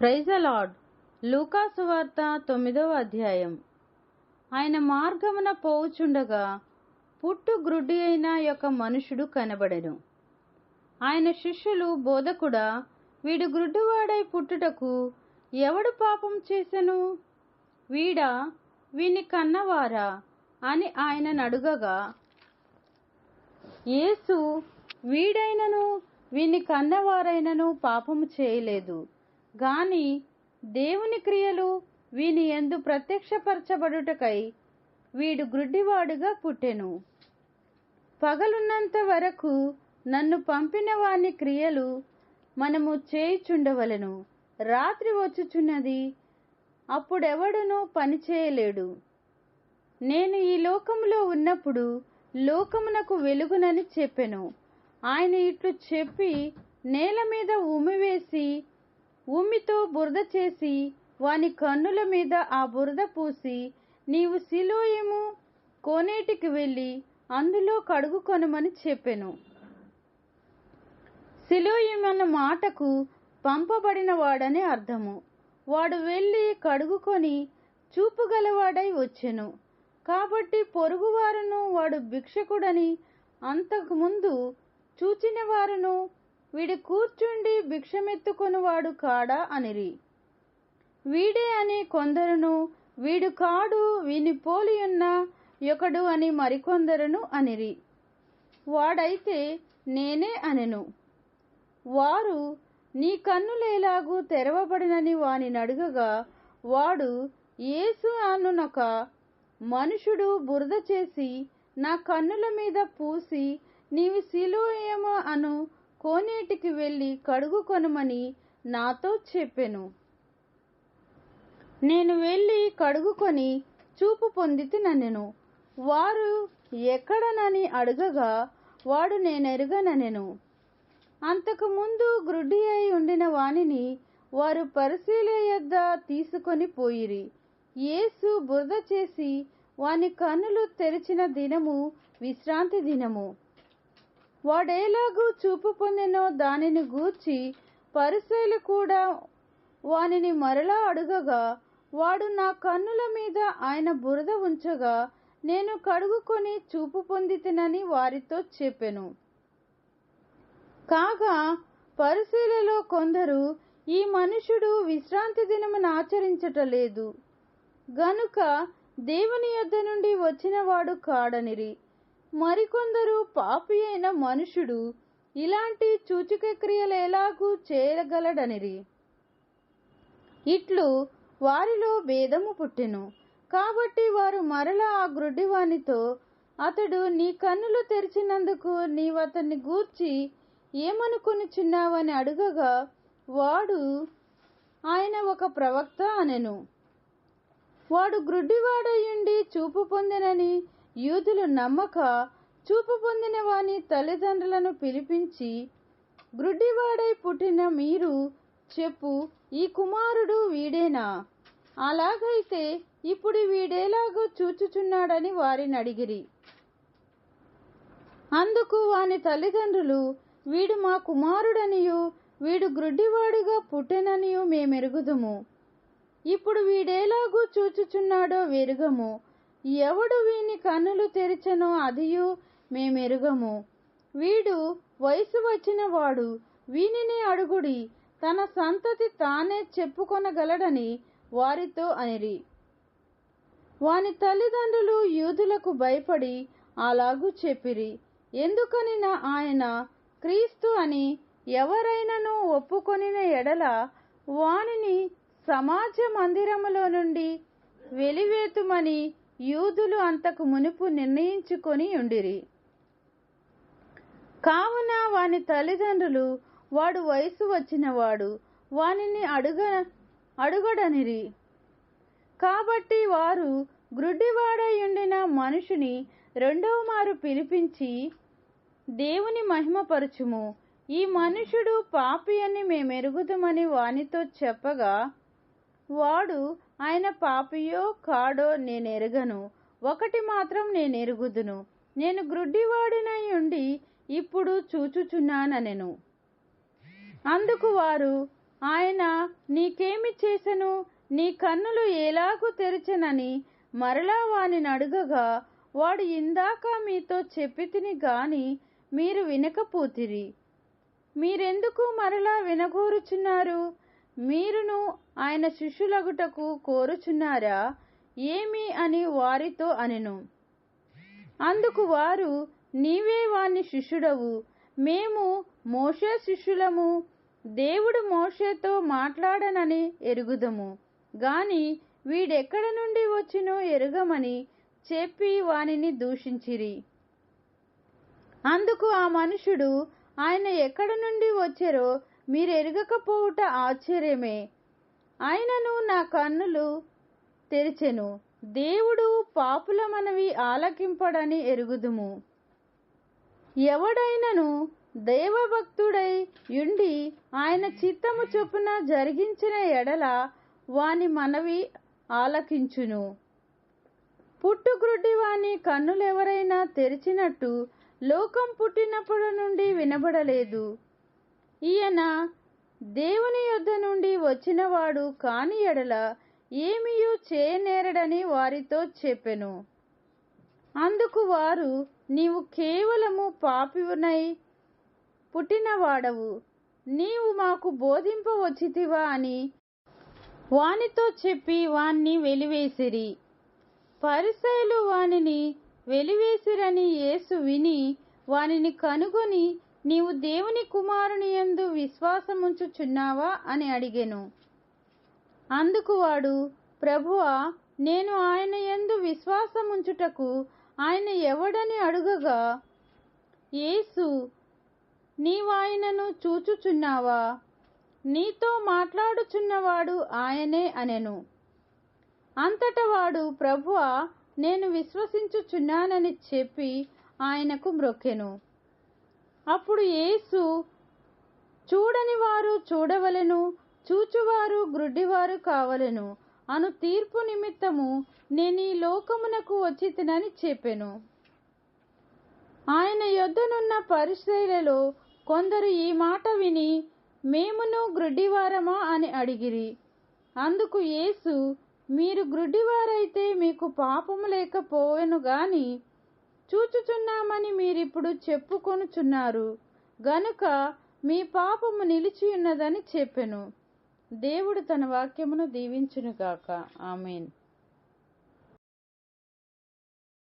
Praise అలాడ్ లూకాసు వార్త తొమ్మిదవ అధ్యాయం. ఆయన మార్గమున పోవుచుండగా పుట్టు గ్రుడ్డి అయిన యొక్క మనుషుడు కనబడెను. ఆయన శిష్యులు బోధకుడా వీడు గ్రుడ్డివాడై పుట్టుటకు ఎవడు పాపం చేసెను? వీడా వీని కన్నవారా అని ఆయన నడుగగా యేసు వీడైనను వీని కన్నవారైనను పాపము చేయలేదు. గాని దేవుని క్రియలు వీని ఎందు ప్రత్యక్షపరచబడుటకై వీడు గ్రుడ్డివాడుగా పుట్టెను. పగలున్నంత వరకు నన్ను పంపిన వాని క్రియలు మనము చేయుచుండవలెను. రాత్రి వచ్చుచున్నది అప్పుడెవడునూ పని చేయలేడు నేను ఈ లోకములో ఉన్నప్పుడు లోకమునకు వెలుగునని చెప్పెను. ఆయన ఇట్లు చెప్పి నేల మీద ఉమ్మివేసి ఉమ్మితో బురద చేసి వాని కన్నుల మీద ఆ బురద పూసి నీవు సిలోయము కోనేటికి వెళ్ళి అందులో కడుగు కొనమని చెప్పెను. సిలోయం అన్న మాటకు పంపబడిన వాడని అర్థము. వాడు వెళ్ళి కడుగుకొని చూపుగలవాడై వచ్చెను. కాబట్టి పొరుగువారును వాడు భిక్షకుడని అంతకుముందు చూచిన వారును వీడి కూర్చుండి భిక్షమెత్తుకొనువాడు కాడా అనిరి. వీడే అని కొందరును వీడు కాడు వీని పోలియున్న యొకడు అని మరికొందరును అనిరి. వాడైతే నేనే అనెను. వారు నీ కన్నులేలాగూ తెరవబడినని వాని నడుగగా వాడు యేసు అనునొక మనుషుడు బురద చేసి నా కన్నుల మీద పూసి నీవి సిలోయమ అను కోనేటికి వెళ్ళి కడుగు కొనమని నాతో చెప్పెను. నేను వెళ్ళి కడుగుకొని చూపు పొందితి నన్నెను. వారు ఎక్కడనని అడగగా వాడు నేనెరుగననెను. అంతకుముందు గ్రుడ్డి అయి ఉండిన వానిని వారు పరిశీల యొద్ద తీసుకొని పోయిరి. యేసు బురద చేసి వాని కన్నులు తెరిచిన దినము విశ్రాంతి దినము. వాడేలాగూ చూపు పొందినో దానిని గూర్చి పరిశైలు కూడా వానిని మరలా అడుగగా వాడు నా కన్నుల మీద ఆయన బురద ఉంచగా నేను కడుగుకొని చూపు పొందితినని వారితో చెప్పెను. కాగా పరిశీలలో కొందరు ఈ మనుషుడు విశ్రాంతి దినమును ఆచరించటలేదు గనుక దేవుని యొద్ద నుండి వచ్చినవాడు కాడనిరి. మరికొందరు పాపి అయిన మనుషుడు ఇలాంటి సూచక క్రియలు ఎలాగూ చేయగలడనిరి ఇట్లు వారిలో భేదము పుట్టెను. కాబట్టి వారు మరలా ఆ గ్రుడ్డివానితో అతడు నీ కన్నులు తెరిచినందుకు నీవతన్ని గూర్చి ఏమనుకొనిచున్నావని అడుగగా వాడు ఆయన ఒక ప్రవక్త అనెను. వాడు గ్రుడ్డివాడయుండి చూపు పొందినని యూదులు నమ్మక చూపు పొందిన వాని తల్లిదండ్రులను పిలిపించి గ్రుడ్డివాడై పుట్టిన మీరు చెప్పు ఈ కుమారుడు వీడేనా? అలాగైతే ఇప్పుడు వీడేలాగో చూచుచున్నాడని వారిని అడిగిరి. అందుకు వాని తల్లిదండ్రులు వీడు మా కుమారుడనియు వీడు గ్రుడ్డివాడుగా పుట్టెననియు మేమెరుగుదుము. ఇప్పుడు వీడేలాగూ చూచుచున్నాడో వెరుగము. ఎవడు వీని కన్నులు తెరిచెనో అదియు మేమెరుగము. వీడు వయసు వచ్చినవాడు వీనిని అడుగుడి తన సంతతి తానే చెప్పుకొనగలడని వారితో అనిరి. వాని తల్లిదండ్రులు యూదులకు భయపడి అలాగూ చెప్పిరి. ఎందుకని నా ఆయన క్రీస్తు అని ఎవరైనను ఒప్పుకొనిన ఎడల వానిని సమాజ మందిరములో నుండి వెలివేతుమని యూదులు అంతకు మునుపు నిర్ణయించుకొని ఉండిరి. కావున వాని తల్లిదండ్రులు వాడు వయసు వచ్చినవాడు వానిని అడుగ అడుగడనిరి. కాబట్టి వారు గ్రుడ్డివాడయుండిన మనుషుని రెండవ మారు పిలిపించి దేవుని మహిమపరచుము. ఈ మనుషుడు పాపి అని మేమెరుగుదమని వానితో చెప్పగా వాడు ఆయన పాపియో కాడో నేనెరగను. ఒకటి మాత్రం నేనెరుగుదును. నేను గ్రుడ్డివాడినై ఉండి ఇప్పుడు చూచుచున్నాననెను. అందుకు వారు ఆయన నీకేమి చేసెను? నీ కన్నులు ఎలాగూ తెరిచెనని మరలా వానిని అడుగగా వాడు ఇందాక మీతో చెప్పితిని గాని మీరు వినకపోతిరి. మీరెందుకు మరలా వినగోరుచున్నారు? మీరును ఆయన శిష్యులగుటకు కోరుచున్నారా? ఏమి అని వారితో అనెను. అందుకు వారు నీవే వాని శిష్యుడవు. మేము మోషే శిష్యులము. దేవుడు మోషేతో మాట్లాడనని ఎరుగుదము. గాని వీడెక్కడ నుండి వచ్చినో ఎరుగమని చెప్పి వానిని దూషించిరి. అందుకు ఆ మనుషుడు ఆయన ఎక్కడ నుండి వచ్చారో మీరు ఎరగకపోవుట ఆశ్చర్యమే. ఆయనను నా కన్నులు తెరిచెను. దేవుడు పాపుల మనవి ఆలకింపడని ఎరుగుదుము. ఎవడైనను దైవభక్తుడై యుండి ఆయన చిత్తము చొప్పున జరిగించిన ఎడల వాని మనవి ఆలకించును. పుట్టుగ్రుడ్డి వాని కన్నులెవరైనా తెరిచినట్టు లోకం పుట్టినప్పటి నుండి వినబడలేదు. ఈయన దేవుని యొద్ద నుండి వచ్చినవాడు కాని ఎడల ఏమియూ చేయనేరడని వారితో చెప్పెను. అందుకు వారు నీవు కేవలము పాపివునై పుట్టినవాడవు. నీవు మాకు బోధింపవచ్చితివా అని వానితో చెప్పి వాణ్ణి వెలివేసిరి. పరిసయలు వానిని వెలివేసిరని యేసు విని వానిని కనుగొని నీవు దేవుని కుమారుని యందు విశ్వాసముంచుచున్నావా అని అడిగెను. అందుకు వాడు ప్రభువా నేను ఆయన యందు విశ్వాసముంచుటకు ఆయన ఎవడని అడుగగా యేసు నీవాయనను చూచుచున్నావా? నీతో మాట్లాడుచున్నవాడు ఆయనే అనెను. అంతట వాడు ప్రభువా నేను విశ్వసించుచున్నానని చెప్పి ఆయనకు మ్రొక్కెను. అప్పుడు యేసు చూడని వారు చూడవలెను చూచువారు గ్రుడ్డివారు కావలెను. అను తీర్పు నిమిత్తము నేను ఈ లోకమునకు వచ్చి తినని చెప్పెను. ఆయన యొద్దనున్న పరిశ్రయలలో కొందరు ఈ మాట విని మేమును గ్రుడ్డివారమా? అని అడిగిరి. అందుకు యేసు మీరు గ్రుడ్డివారైతే మీకు పాపము లేకపోవెను గాని చూచుచున్నామని మీరిప్పుడు చెప్పుకొనుచున్నారు. గనుక మీ పాపము నిలిచియున్నదని చెప్పెను. దేవుడు తన వాక్యమును దీవించునుగాక. ఆమెన్.